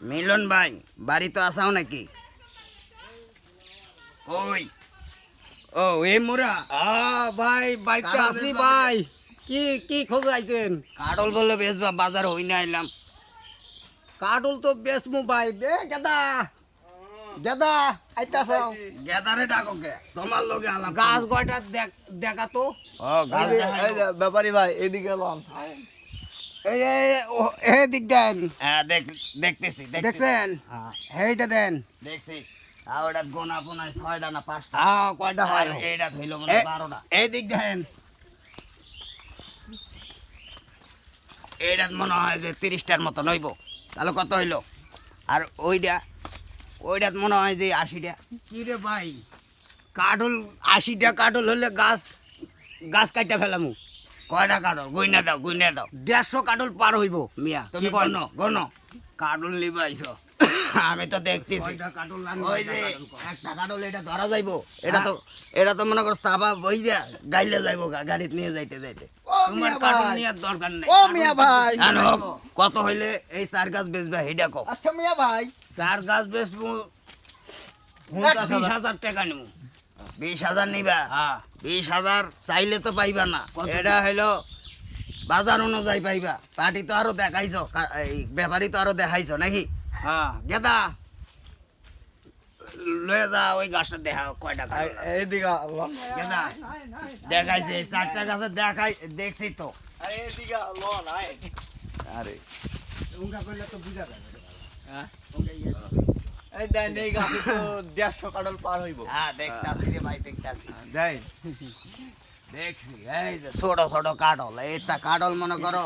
মিলন ভাই বাড়ি তো আসাও নাকি? ওই ও এ মোরা আ ভাই বাড়িতে আসি ভাই। কি কি খোঁজ আইছেন? কাটল বলল বেশ বা বাজার হই না এলাম। কাটল তো বেশ মু ভাই। দে গেদা গেদা আইতাছ। গেদারে ডাকো কে? তোমার লগে আলাপ গাছ গয়টা দেখ দেখা তো। ও গাছ ব্যাপারী ভাই এদিকে লন দিক দেন। দেখতেছি দেখছেন? এইটা দেন। দেখছি। ওটা গোনা পোনায় ছয়টা না পাঁচটা? হ্যাঁ কয়টা হয়? এইটা ধইল মানে বারোটা। এই দিক দেন। এইটা মনে হয় যে তিরিশটার মতো নইব তাহলে কত হইল? আর ওইটা ওইটা মনে হয় যে আশিটা। কি রে ভাই? কাটল আশিটা কাটল হলে গাছ গাছ কাটা ফেলামু। কয়টা কাটল গুইনা দাও গুইনা দাও। দেড়শো কাটল পার হইব। মিয়া তুমি গণ গণ কাটল লিবাইছ আমি তো দেখতেছি। ওই যে। একটা কাটল এটা ধরা যাইবো। এটা তো এটা তো মনে করো সাবা বই যা গাইলে যাইবো গা- গাড়িতে নিয়ে যাইতে যাইতে। তোমার কাটল নিয়ে দরকার নেই। ও মিয়া ভাই। কত হইলে এই চার গাছ বেচবে হেডা কো আচ্ছা মিয়া ভাই। চার গাছ বেচবো বিশ হাজার টাকা নিবো। বিশ হাজার নিবা। হ্যাঁ। বিশ হাজার চাইলে তো পাইবা না। এটা হইল বাজার অনুযায়ী পাইবা। পার্টি তো আরও দেখাইছ এই ব্যাপারী তো আরও দেখাইছ নাকি? হ্যাঁ। গেদা লয়ে যা ওই গাছটা দেখা কয়টা। এইদিকে গেদা দেখাইছে চারটা গাছে দেখাই দেখছি তো। আরে তো বুঝা যাবে হ্যাঁ? এই দেন এই গাছে তো দেড়শো কাটল পার হইব। হ্যাঁ দেখতাছি রে ভাই দেখতাছি। যাই। দেখছি এই যে ছোট ছোট কাটল এইটা কাটল মনে করো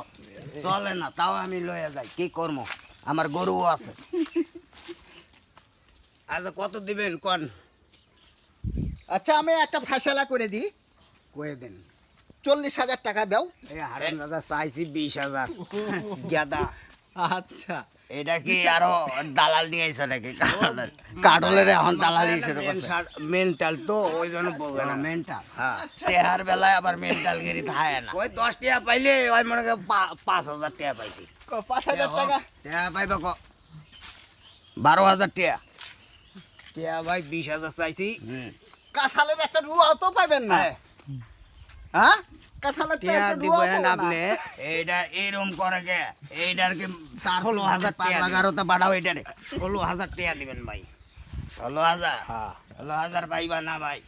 চলে না তাও আমি লয়ে যাই কি করব? আমার গরুও আছে। আচ্ছা কত দিবেন কোন? আচ্ছা আমি একটা ফাইসালা করে দিই। করে দেন। চল্লিশ হাজার টাকা দাও। এই হারেন দাদা চাইছি বিশ হাজার। গেদা। আচ্ছা। এটা কি আরও দালাল নিয়ে আইসো নাকি? কাটলের এখন দালালি শুরু করছে। মেন্টাল তো ওই জন্য বলবেন না। মেন্টাল হ্যাঁ। তেহার বেলায় আবার মেন্টাল গিরি থাকে না। ওই দশ টাকা পাইলে ওই মনে করে পা- পাঁচ হাজার টাকা পাইছি। পাঁচ হাজার টাকা? টেহা পাইব ক বারো হাজার টিয়া টাকা ভাই বিশ হাজার চাইছি। কাঁঠালের একটা রুয়া তো পাইবেন না। হ্যাঁ? আপনি এইটা এরম করে গে এইটার কি ষোলো হাজার টাকা দিবেন। এগারোতে বাড়াও এইটারে ষোলো হাজার টাকা দিবেন ভাই। ষোলো হাজার? হ্যাঁ। ষোলো হাজার পাইবা না ভাই।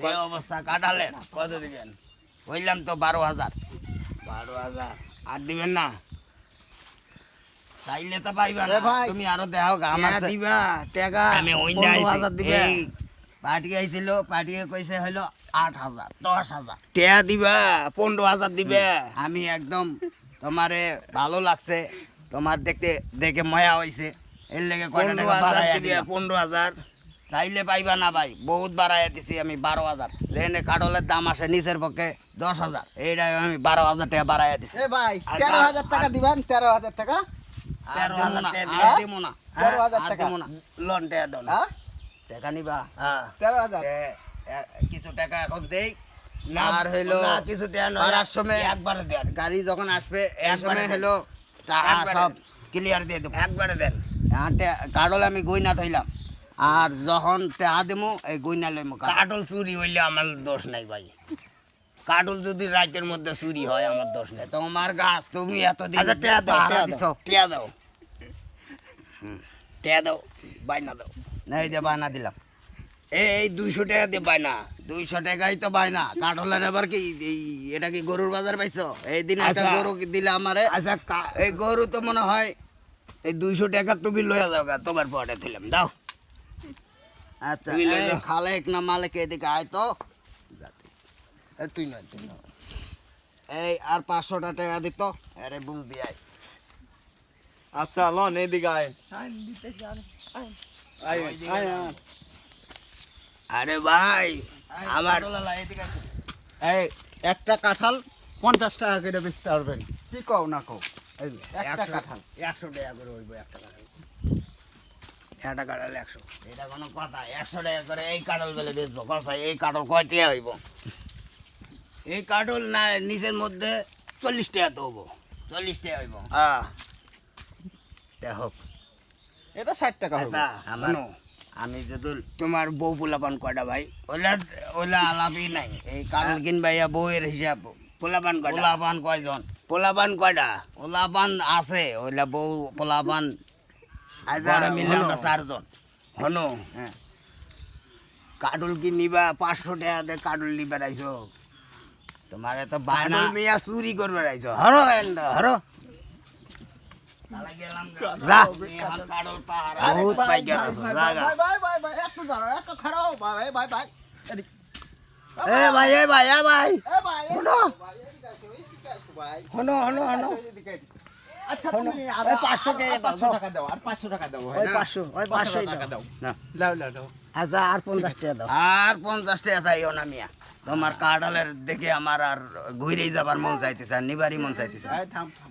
যে অবস্থা কাটালেন। কত দিবেন? বললাম তো বারো হাজার। বারো হাজার। আর দিবেন না? চাইলে তো পাইবা এ না। ভাই, তুমি আরও দেখো গা, আমার দিবা টাকা আমি ওই দিবা পার্টি আইছিল পার্টি কইছে হইল আট হাজার দশ হাজার। টাকা দিবা পনেরো হাজার দিবা। আমি একদম তোমারে ভালো লাগছে তোমার দেখতে দেখে ময়া হইছে। এর লেগে পনেরো হাজার দিবা পনেরো হাজার। চাইলে পাইবা না ভাই বহুত বাড়াইয়া দিছি আমি বারো হাজার। যেখানে কাটলের দাম আসে নিচের পক্ষে দশ হাজার। এইটা আমি বারো হাজার টাকা বাড়াইয়া দিছি। ভাই তেরো হাজার টাকা দিবেন তেরো হাজার টাকা? আর না, দিবা? না, তেরো টাকা। লোন টাকা দাও না। হ্যাঁ? টাকা নিবা? হ্যাঁ। তেরো হাজার। কিছু টাকা এখন দেই। আর হইল কিছু টাকা নয়, পারার সময় একবারে দেন। গাড়ি যখন আসবে একবারে সময় দেন। টাকা সব ক্লিয়ার দিয়ে দেবো। একবারে দেন। আমি গইনা থইলাম আর যখন দিমু এই গইনা লইমু কাডল। কাটল চুরি হইলে আমার দোষ নাই ভাই। কাটল যদি রাতের মধ্যে চুরি হয় আমার দোষ নাই। তোমার গাছ তুমি এতদিন আচ্ছা টেয়া দাও পাহারা দাও টেয়া দাও। টেয়া দাও বাইনা দাও। এই যে বায়না দিলাম। এই দুইশো টাকা দিয়ে বাইনা দুইশো টাকাই তো বায়না। কাঠলের এবার কি এই এটা কি গরুর বাজার পাইছো? এই দিন একটা আচ্ছা। গরু দিলে আমারে। আচ্ছা এই গরু তো মনে হয় এই দুইশো টাকা তুমি লইয়া যাও তোমার পরে থইলাম দাও। আচ্ছা। খালেক না মালিক এদিকে আয় তো। তুই নয় তুই নয় এই আর পাঁচশোটা টাকা দিত আরে বুঝ দিয়ে আচ্ছা লন এদিকে আয়। আয় আয়। আয়। আরে ভাই আমার এই একটা কাঁঠাল পঞ্চাশ টাকা করে বেচতে পারবেন। কি কও না কও? এই একটা একশো- কাঁঠাল। একশো টাকা করে হইব একটা কাঁঠাল। একটা কাঁঠাল একশো। এটা কোনো কথা একশো টাকা করে এই কাটল বেলে বেচবো। কথা এই কাটল কয় টাকা হইব? এই কাঁঠাল না নিচের মধ্যে চল্লিশ টাকা তো হব চল্লিশ টাকা হইব। হ্যাঁ দেখো এটা ষাট টাকা আচ্ছা আমার আমি যদি তোমার বউ পোলাপান কয়টা ভাই? ওলা ওলা আলাপই নাই। এই কাল কিনবাইয়া বউয়ের হিসাব। পোলাপান কয়টা? পোলাপান কয়জন? পোলাপান কয়টা? পোলাপান আছে ওইলা বউ পোলাপান। আমরা চারজন। হনো হ্যাঁ। কাটুল কি নিবা? পাঁচশো টাকা দিয়ে কাটুল নিবা রাইছো? তোমার এত বায়না। মিয়া চুরি করবে রাইছো? হরো হরো। আচ্ছা শোনো, তুমি ওই 500 টাকা দাও, পাঁচশো দাও। টাকা দাও আর পাঁচশো টাকা দাও ওই পাঁচশো ওই পাঁচশোই টাকা দাও। দাও। না। লাও লাও লাও আচ্ছা আর পঞ্চাশ টাকা দাও। আর পঞ্চাশ টাকা চাইও না মিয়া। তোমার কাটালের দেখে আমার আর ঘুরেই যাবার মন চাইতেছে আর নিবারই মন চাইতেছে। থাম থাম।